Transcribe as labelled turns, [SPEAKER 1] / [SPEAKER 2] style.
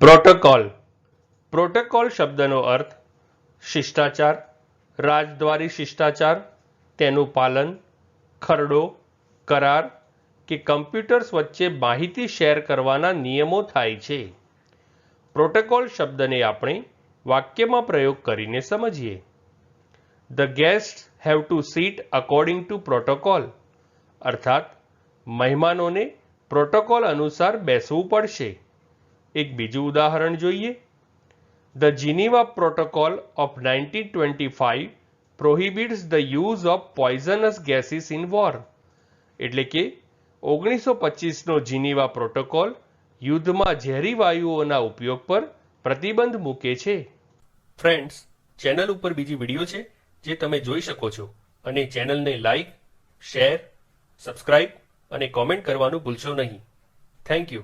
[SPEAKER 1] Protocol. Protocol શબ્દનો અર્થ શિષ્ટાચાર, રાજદ્વારી શિષ્ટાચાર, તેનું પાલન, ખરડો, કરાર કે કમ્પ્યુટર્સ વચ્ચે માહિતી શેર કરવાના નિયમો થાય છે. પ્રોટોકોલ શબ્દને આપણે વાક્યમાં પ્રયોગ કરીને સમજીએ. The guest have to seat according to protocol અર્થાત મહેમાનોને પ્રોટોકોલ અનુસાર બેસવું પડશે. એક બીજું ઉદાહરણ જોઈએ. The Geneva protocol of nineteen twenty five prohibits the use of poisonous gases in war એટલે કે, ઓગણીસો પચીસનો જીનીવા પ્રોટોકોલ યુદ્ધમાં ઝેરી વાયુઓના ઉપયોગ પર પ્રતિબંધ મૂકે છે. ફ્રેન્ડ્સ ચેનલ ઉપર બીજી વીડિયો છે, જે તમે જોઈ શકો છો. અને ચેનલને લાઈક શેર સબસ્ક્રાઇબ અને કોમેન્ટ કરવાનું ભૂલશો નહીં. Thank you